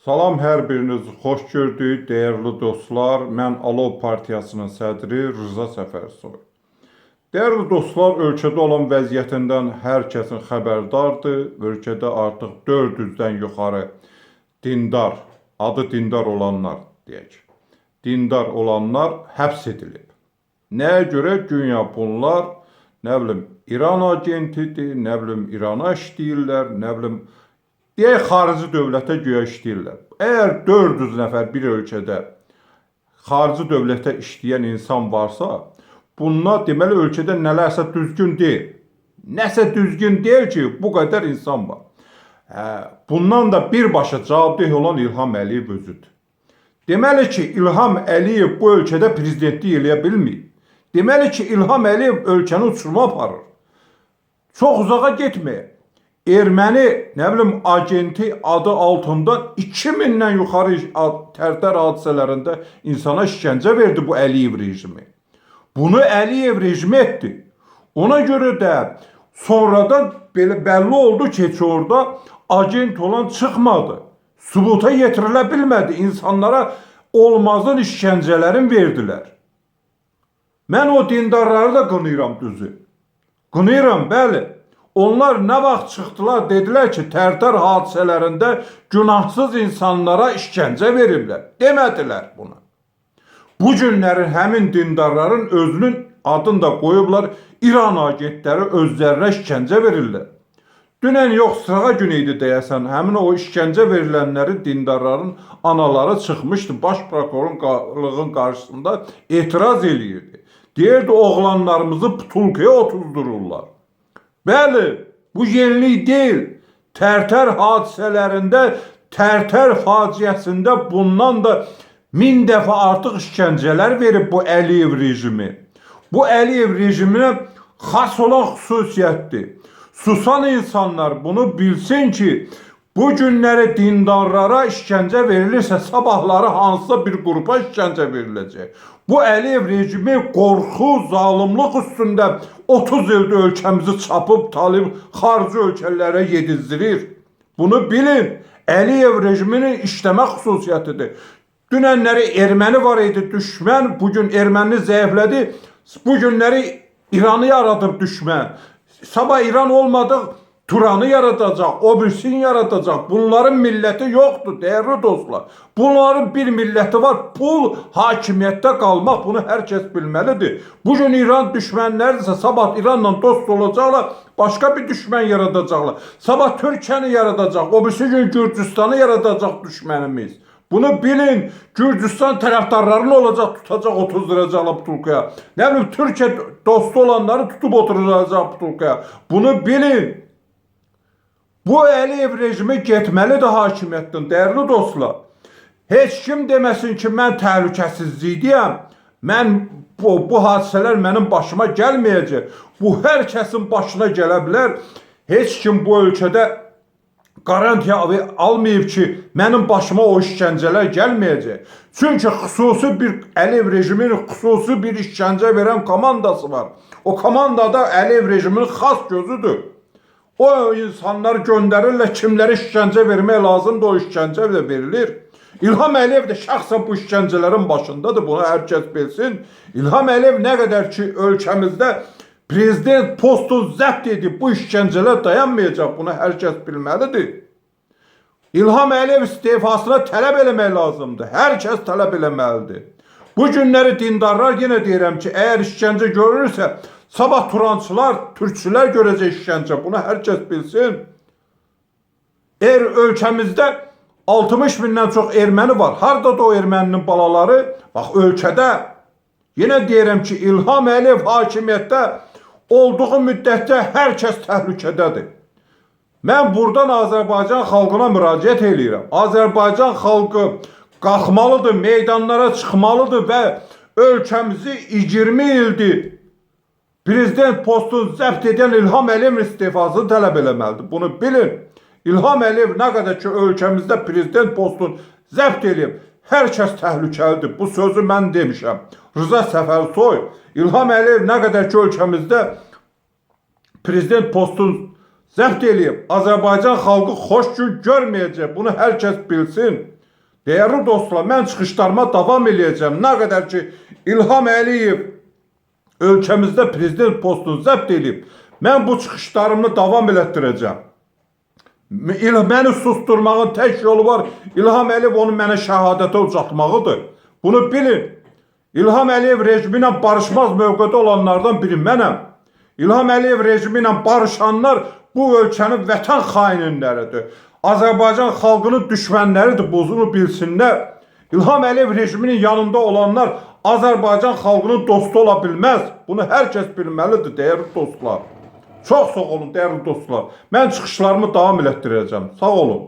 Salam hər biriniz xoş gördük, dəyərli dostlar. Mən Alov Partiyasının sədri Rıza Səfərsoy. Dəyərli dostlar, ölkədə olan vəziyyətindən hər kəsin xəbərdardır. Ölkədə artıq 400-dən yuxarı dindar, adı dindar olanlar deyək. Dindar olanlar həbs edilib. Nəyə görə? Güya bunlar, nə bilim, İran agentidir, nə bilim, İrana işləyirlər, nə bilim, deyək xarici dövlətə güya işləyirlər. Əgər 400 nəfər bir ölkədə xarici dövlətə işləyən insan varsa, bunlar deməli ölkədə nələrsə düzgün deyil. Nəsə düzgün deyil ki, bu qədər insan var. Hə, bundan da birbaşa cavabdeh olan İlham Əliyev özüdür. Deməli ki, İlham Əliyev bu ölkədə prezidentlik eləyə bilmir. Deməli ki, İlham Əliyev ölkəni uçuruma aparır. Çox uzağa getməyək. Erməni, nə bilim, agenti adı altında 2000-dən yuxarı tərtər hadisələrində insana işgəncə verdi bu Əliyev rejimi. Bunu Əliyev rejimi etdi. Ona görə də sonradan belə bəlli oldu ki, orada agent olan çıxmadı. Sübuta yetirilə bilmədi. İnsanlara olmazın işgəncələrin verdilər. Mən o dindarları da qınayıram düzü. Qınayıram, bəli. Onlar nə vaxt çıxdılar, dedilər ki, tərtər hadisələrində günahsız insanlara işgəncə veriblər. Demədilər bunu. Bu günlərin həmin dindarların özünün adını da qoyublar, İran agentləri özlərinə işgəncə verirlər. Dünən yox, sırağa günü idi deyəsən, həmin o işgəncə verilənlərin dindarların anaları çıxmışdı baş prokurorun qalığın qarşısında etiraz eləyirdi. Deyirdi, oğlanlarımızı putulkaya otuzdururlar. Bəli, bu yenilik deyil. Tərtər hadisələrində, tərtər faciəsində bundan da min dəfə artıq işgəncələr verib bu Əliyev rejimi. Bu Əliyev rejiminə xas olan xüsusiyyətdir. Susan insanlar bunu bilsin ki, bu günləri dindarlara işgəncə verilirsə, sabahları hansısa bir qrupa işgəncə veriləcək. Bu Əliyev rejimi qorxu, zalımlıq üstündə 30 ildir ölkəmizi çapıb talib xarici ölkələrə yedizdirir. Bunu bilin. Əliyev rejiminin işləmə xüsusiyyətidir. Dünənləri erməni var idi düşmən, bugün erməni zəiflədi. Bu günləri İranı yaradıb düşmən. Sabah İran olmadıq, Turanı yaradacaq, o birisini yaradacaq. Bunların milləti yoxdur, dəyərli dostlar. Bunların bir milləti var, pul hakimiyyətdə qalmaq. Bunu hər kəs bilməlidir. Bugün İran düşmənləridirsə, sabah İranla dost olacaqlar, başqa bir düşmən yaradacaqlar. Sabah Türkiyəni yaradacaq, o birisi gün Gürcüstanı yaradacaq düşmənimiz. Bunu bilin. Gürcistan tərəfdarları nə olacaq? Tutacaq, otuzduracaqlar Butulkaya. Nə bilim, Türkiyə dostu olanları tutub oturacaq Butulkaya. Bunu bilin. Bu Əliyev rejimi getməlidir hakimiyyətdən, dəyərli dostlar. Heç kim deməsin ki, mən təhlükəsizliyəm. Mən bu, bu hadisələr mənim başıma gəlməyəcək. Bu hər kəsin başına gələ bilər. Heç kim bu ölkədə garantiya almayıb ki, mənim başıma o işgəncələr gəlməyəcək. Çünki xüsusi bir Əliyev rejiminin xüsusi bir işgəncə verən komandası var. O komandada Əliyev rejiminin xas gözüdür. O insanlar göndərirlər kimlərə işgəncə vermək lazımdır, o işgəncə də verilir. İlham Əliyev də şəxsən bu işgəncələrin başındadır, bunu hər kəs bilsin. İlham Əliyev nə qədər ki ölkəmizdə prezident postunu zəbt edib, bu işgəncələr dayanmayacaq, bunu hər kəs bilməlidir. İlham Əliyev istifasına tələb eləmək lazımdır. Hər kəs tələb eləməlidir. Bu günləri dindarlar yenə deyirəm ki, əgər işgəncə görürsə, sabah Turançılar, Türkçülər görəcək işgəncə. Bunu hər kəs bilsin. Eğer ölkəmizdə 60 bindən çox erməni var. Hardadır o erməninin balaları? Bax ölkədə yenə deyirəm ki, İlham Əliyev hakimiyyətdə olduğu müddətdə hər kəs təhlükədədir. Mən buradan Azərbaycan xalqına müraciət eləyirəm. Azərbaycan xalqı qalxmalıdır, meydanlara çıxmalıdır və ölkəmizi 20 ildir prezident postunu zəbt edən İlham Əliyev istifasını tələb eləməlidir. Bunu bilin. İlham Əliyev nə qədər ki ölkəmizdə prezident postunu zəbt edib, hər kəs təhlükəlidir. Bu sözü mən demişəm. Rıza Səfərsoy, İlham Əliyev nə qədər ki ölkəmizdə prezident postunu zəbt eləyib. Azərbaycan xalqı xoş gün görməyəcək. Bunu hər kəs bilsin. Dəyərli dostlar, mən çıxışlarıma davam eləyəcəm. Nə qədər ki İlham Əliyev ölkəmizdə prezident postunu zəbt eləyib. Mən bu çıxışlarımı davam elətdirəcəm. Məni susturmağın tək yolu var. İlham Əliyev onu mənə şəhadətə ucatmağıdır. Bunu bilin. İlham Əliyev rejimi barışmaz mövqedə olanlardan biri mənəm. İlham Əliyev rejimi barışanlar bu ölkənin vətən xainləridir. Azərbaycan xalqının düşmənləridir, bozunu bilsinlər. İlham Əliyev rejiminin yanında olanlar Azərbaycan xalqının dostu ola bilməz. Bunu hər kəs bilməlidir, dəyərli dostlar. Çox sağ olun, dəyərli dostlar. Mən çıxışlarımı davam elətdirəcəm. Sağ olun.